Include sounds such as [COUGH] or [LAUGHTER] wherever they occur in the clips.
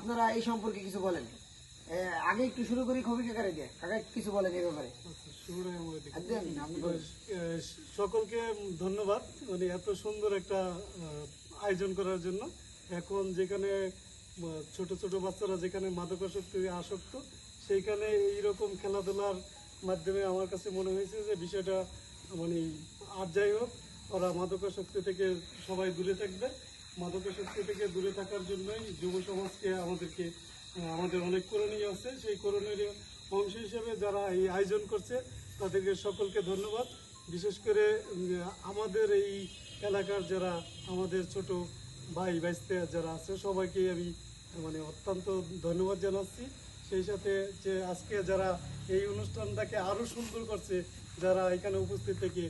আপনারা এই সম্পর্কে কিছু বলেন। এ, আগে একটু শুরু করি খবি কাকারে দিয়ে কাকা কিছু বলেন এই ব্যাপারে। সকলকে ধন্যবাদ। মানে এত সুন্দর একটা আয়োজন করার জন্য। এখন যেখানে ছোট ছোট বাচ্চারা যেখানে মাদকাসক্তি আসক্ত সেইখানে এইরকম খেলাধুলার মাধ্যমে আমার কাছে মনে হয়েছে যে বিষয়টা মানে আর যাই হোক ওরা মাদকাসক্তি থেকে সবাই দূরে থাকবে। মাদকাসক্তি থেকে দূরে থাকার জন্যই যুব সমাজকে আমাদেরকে আমাদের অনেক করণীয় আছে। সেই করণীয় অংশ হিসেবে যারা এই আয়োজন করছে, তাদেরকে সকলকে ধন্যবাদ। বিশেষ করে আমাদের এই এলাকার যারা, আমাদের ছোট ভাই, ভাইস্তে যারা আছে সবাইকে আমি মানে অত্যন্ত ধন্যবাদ জানাচ্ছি। সেই সাথে যে আজকে যারা এই অনুষ্ঠানটাকে আরও সুন্দর করছে, যারা এখানে উপস্থিত থেকে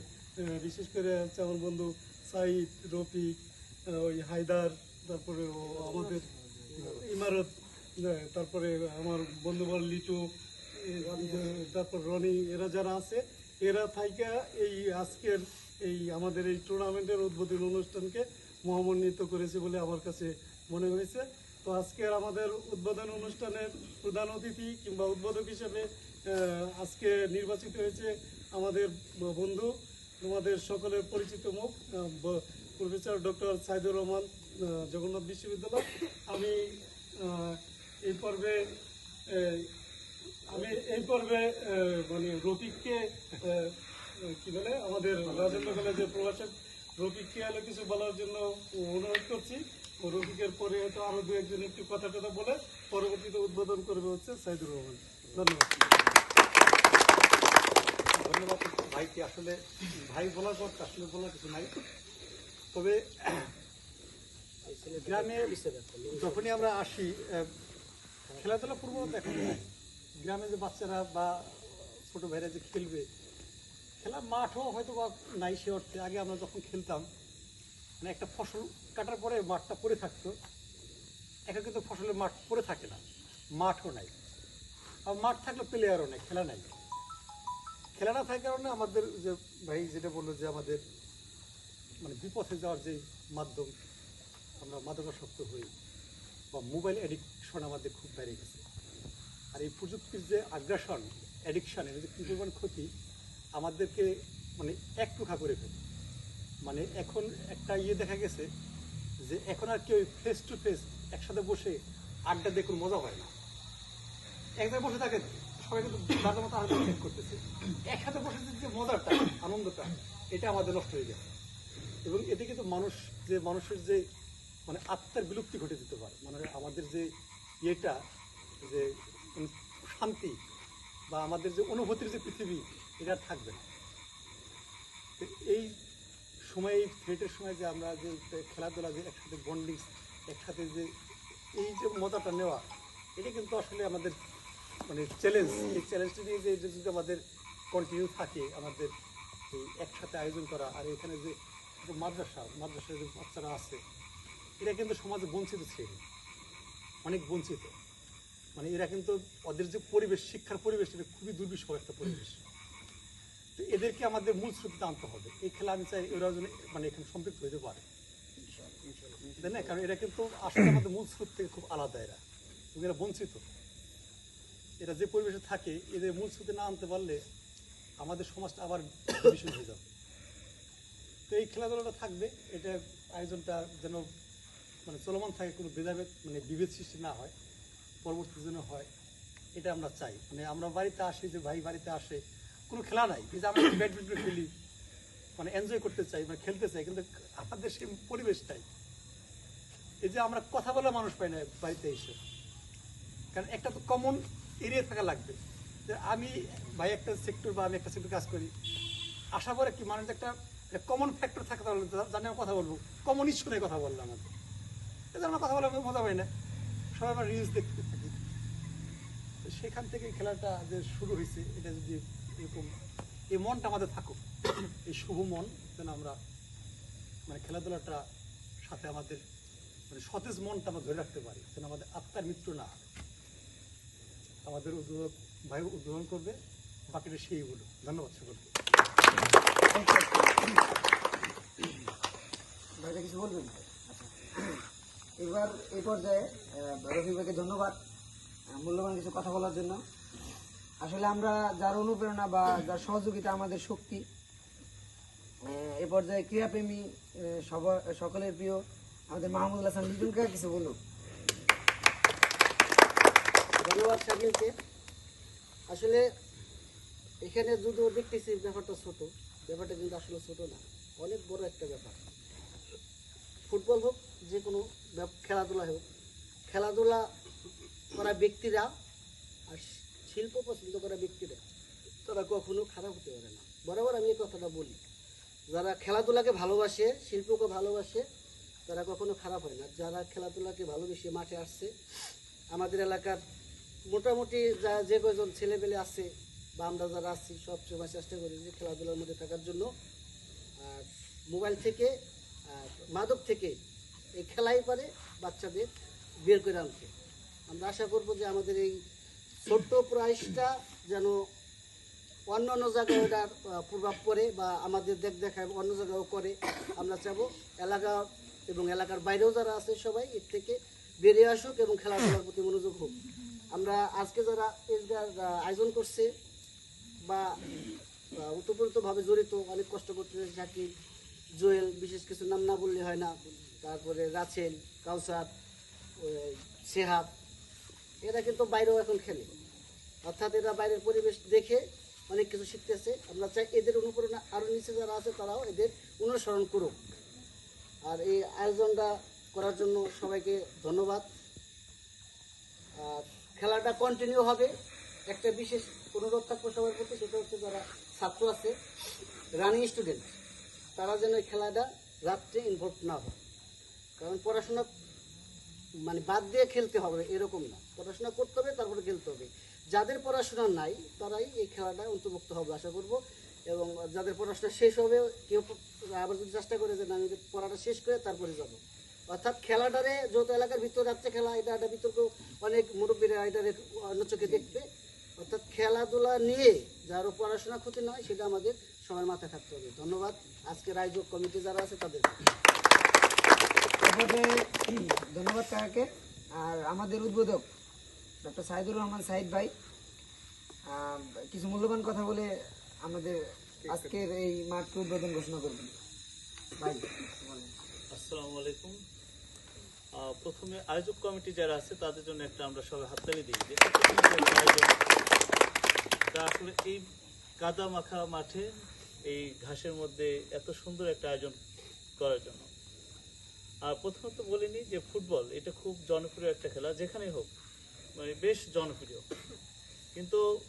বিশেষ করে আমার বন্ধু সাইদ, রফিক ওই হায়দার, তারপরে ও আমাদের ইমারত তারপরে আমার বন্ধুবর লিটু তারপর রনি, এরা যারা আছে, এরা থাইকা এই আজকের এই আমাদের এই টুর্নামেন্টের উদ্বোধনী অনুষ্ঠানকে মহামণ্ডিত করেছে বলে আমার কাছে মনে হয়েছে। তো আজকের আমাদের উদ্বোধন অনুষ্ঠানের প্রধান অতিথি কিংবা উদ্বোধক হিসেবে আজকে নির্বাচিত হয়েছে আমাদের বন্ধু, তোমাদের সকলের পরিচিত মুখ প্রফেসর ডক্টর সাইদুর রহমান জগন্নাথ বিশ্ববিদ্যালয়। আমি এই পর্বে আমি এই পর্বে মানে রফিককে কি বলে, আমাদের রাজেন্দ্র কলেজের প্রভাষক রফিককে আলো কিছু বলার জন্য অনুরোধ করছি। রফিকের পরে হয়তো আরও দু একজন একটু কথা টথা বলে পরবর্তীতে উদ্বোধন করবে হচ্ছে সাইদুর রহমান। ধন্যবাদ। ধন্যবাদ, ভাইকে। আসলে ভাই বলার পর আসলে বলার কিছু নাই। তবে, গ্রামে যখনই আমরা আসি খেলাধুলা পূর্ব যায় গ্রামে যে বাচ্চারা বা ছোটো ভাইরা যে খেলবে, খেলা মাঠও হয়তো বা নাই সে অর্থে। আগে আমরা যখন খেলতাম মানে একটা ফসল কাটার পরে মাঠটা পড়ে থাকতো। এখন কিন্তু ফসলের মাঠ পড়ে থাকে না, মাঠও নাই। আর মাঠ থাকলে প্লেয়ারও নেই, খেলা নাই। খেলা না থাকার কারণে আমাদের যে ভাই যেটা বলল যে আমাদের মানে বিপথে যাওয়ার যে মাধ্যম, আমরা মাদকাসক্ত হই বা মোবাইল অ্যাডিকশন আমাদের খুব বেড়ে গেছে। আর এই প্রযুক্তির যে আগ্রাসন অ্যাডিকশন এর যে পরিমাণ ক্ষতি আমাদেরকে মানে এক টুকা করে ফেলে। মানে এখন একটা ইয়ে দেখা গেছে যে এখন আর কেউ ফেস টু ফেস একসাথে বসে আড্ডা দিয়ে কোনো মজা হয় না। এক বসে থাকে সবাই কিন্তু দাদা মতো চেক করতেছে। একসাথে বসে যে মজাটা, আনন্দটা, এটা আমাদের নষ্ট হয়ে গেছে। এবং এতে কিন্তু মানুষ, যে মানুষের যে মানে আত্মার বিলুপ্তি ঘটে যেতে পারে। মানে আমাদের যে ইয়েটা, যে শান্তি বা আমাদের যে অনুভূতির যে পৃথিবী, এটা থাকবে না। এই সময়, এই থ্রেটের সময় যে আমরা যে খেলাধুলা, যে একসাথে বন্ডিং একসাথে যে এই যে মজাটা নেওয়া, এটা কিন্তু আসলে আমাদের মানে চ্যালেঞ্জ এই চ্যালেঞ্জটা নিয়ে যে যদি আমাদের কন্টিনিউ থাকে, আমাদের এই একসাথে আয়োজন করা, আর এখানে যে মাদ্রাসা, মাদ্রাসার যে বাচ্চারা আছে, এরা কিন্তু সমাজে বঞ্চিত ছিল। অনেক বঞ্চিত। মানে এরা কিন্তু ওদের যে পরিবেশ, শিক্ষার পরিবেশ, এটা খুবই দুর্বিষহ একটা পরিবেশ। তো এদেরকে আমাদের মূল স্রোতে আনতে হবে। এই খেলা আমি চাই ওরা যেন মানে এখানে সম্পৃক্ত হতে পারে। তাই না? কারণ এরা কিন্তু আসলে আমাদের মূল স্রোত থেকে খুব আলাদা এরা। এরা বঞ্চিত। এরা যে পরিবেশে থাকে, এদের মূল স্রোতে না আনতে পারলে আমাদের সমাজটা আবার বিষয় হয়ে যাবে। তো এই খেলাধুলাটা থাকবে এটা আয়োজনটা যেন মানে চলমান থাকে, কোনো ভেদাভেদ মানে বিভেদ সৃষ্টি না হয়, পরবর্তী যেন হয়, এটা আমরা চাই। মানে আমরা বাড়িতে আসি যে ভাই বাড়িতে আসে, কোনো খেলা নাই। এই যে আমরা [COUGHS] ব্যাডমিন্টন খেলি মানে এনজয় করতে চাই মানে খেলতে চাই, কিন্তু আমাদের সেই পরিবেশটাই। এই যে আমরা কথা বলা মানুষ পাই না বাড়িতে এসে। কারণ একটা তো কমন এরিয়া থাকা লাগবে। যে আমি ভাই একটা সেক্টর বা আমি একটা সেক্টর কাজ করি, আশা করে কি মানুষ একটা কমন ফ্যাক্টর থাকে তাহলে জানি আমরা কথা বলব। কমন ইস্যু নিয়ে কথা বললাম আমাদের এতে আমরা কথা বলে মজা পাই না। সবাই আমরা রিলস দেখতে থাকি। সেখান থেকে খেলাটা যে শুরু হয়েছে, এটা যদি এরকম এই মনটা আমাদের থাকুক, এই শুভ মন, যেন আমরা মানে খেলাধুলাটা সাথে আমাদের মানে সতেজ মনটা আমরা ধরে রাখতে পারি, যেন আমাদের আত্মার মৃত্যু না হয়। আমাদের উদ্বোধক ভাই উদ্বোধন করবে বাকিটা সেই বলো ধন্যবাদ সকলকে। এবার এই পর্যায়ে রফিক ভাইকে ধন্যবাদ মূল্যবান কিছু কথা বলার জন্য। আসলে আমরা যার অনুপ্রেরণা বা যার সহযোগিতা আমাদের শক্তি এ পর্যায়ে ক্রীড়াপ্রেমী সকলের প্রিয় আমাদের মাহমুদুল হাসান লিটন কাকা কিছু বলুক ধন্যবাদ শাকিলকে আসলে এখানে যদিও দেখতেছি ব্যাপারটা ছোট, ব্যাপারটা কিন্তু আসলে ছোট না, অনেক বড় একটা ব্যাপার। ফুটবল হোক, যে কোনো খেলাধুলা হোক, খেলাধুলা করা ব্যক্তিরা আর শিল্প পছন্দ করা ব্যক্তিরা, তারা কখনো খারাপ হতে পারে না। বরাবর আমি এই কথাটা বলি, যারা খেলাধুলাকে ভালোবাসে, শিল্পকে ভালোবাসে, তারা কখনো খারাপ হয় না। যারা খেলাধুলাকে ভালোবেসে মাঠে আসছে, আমাদের এলাকার মোটামুটি যা, যে কজন ছেলেপেলে আছে, বা আমরা যারা আছি সব সময় চেষ্টা করি যে খেলাধুলার মধ্যে থাকার জন্য। আর মোবাইল থেকে মাদক থেকে এই খেলাই পারে বাচ্চাদের বের করে আনতে। আমরা আশা করব যে আমাদের এই ছোট্ট প্রয়াসটা যেন অন্য অন্য জায়গায় ওটার প্রভাব পড়ে বা আমাদের দেখ দেখায় অন্য জায়গায়ও করে আমরা চাবো এলাকা এবং এলাকার বাইরেও যারা আছে সবাই এর থেকে বেরিয়ে আসুক এবং খেলাধুলার প্রতি মনোযোগ হোক। আমরা আজকে যারা আহ, আয়োজন করছে বা ওতপ্রোতভাবে জড়িত অনেক কষ্ট করতে জাকির জোয়েল, বিশেষ কিছু নাম না বললে হয় না। তারপরে রাছেল, কাউসার সেহাব, এরা কিন্তু বাইরেও এখন খেলে। অর্থাৎ এরা বাইরের পরিবেশ দেখে অনেক কিছু শিখতেছে। আমরা চাই এদের অনুপ্রেরণা আরও নিচে যারা আছে তারাও এদের অনুসরণ করুক। আর এই আয়োজনটা করার জন্য সবাইকে ধন্যবাদ। আর খেলাটা কন্টিনিউ হবে। একটা বিশেষ অনুরোধ থাকবে সবার প্রতি, সেটা হচ্ছে যারা ছাত্র আছে রানিং স্টুডেন্ট তারা যেন খেলাটা রাত্রে ইনভলভ না হয়। কারণ পড়াশোনা মানে বাদ দিয়ে খেলতে হবে, এরকম না। পড়াশোনা করতে হবে, তারপরে খেলতে হবে। যাদের পড়াশোনা নাই, তারাই এই খেলাটা অন্তর্ভুক্ত হবে, আশা করব। এবং যাদের পড়াশোনা শেষ হবে, কেউ আবার যদি চেষ্টা করে যে আমি পড়াটা শেষ করে তারপরে যাব। অর্থাৎ খেলাটারে যত এলাকার ভিতরে যাচ্ছে খেলা, এটা একটা বিতর্ক। অনেক মুরব্বীরা এটারে অন্য চোখে দেখবে। অর্থাৎ খেলাধুলা নিয়ে যার পড়াশোনা ক্ষতি নয়, সেটা আমাদের সবার মাথায় থাকতে হবে। ধন্যবাদ। আজকের আয়োজক কমিটি যারা আছে তারপরে ধন্যবাদ কাকাকে। আর আমাদের উদ্বোধক ডক্টর সাইদুর রহমান সাইদ ভাই। কিছু মূল্যবান কথা বলে আমাদের আজকের এই মাঠকে উদ্বোধন ঘোষণা করবেন। আসসালামু আলাইকুম। প্রথমে আয়োজক কমিটি যারা আছে, তাদের জন্য একটা আমরা সবাই হাততালি দিই। যে আসলে এই কাদা মাখা মাঠে এই ঘাসের মধ্যে এত সুন্দর একটা আয়োজন করার জন্য। আর প্রথমত বলিনি যে ফুটবল, এটা খুব জনপ্রিয় একটা খেলা, যেখানেই হোক মানে বেশ জনপ্রিয়। কিন্তু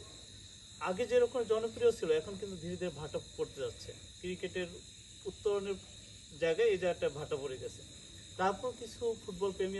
আগে যেরকম জনপ্রিয় ছিল, এখন কিন্তু ধীরে ধীরে ভাটা পড়তে যাচ্ছে। ক্রিকেটের উত্তরণের জায়গায় এই জায়গাটা ভাটা পড়ে গেছে। তারপর কিছু ফুটবল প্রেমী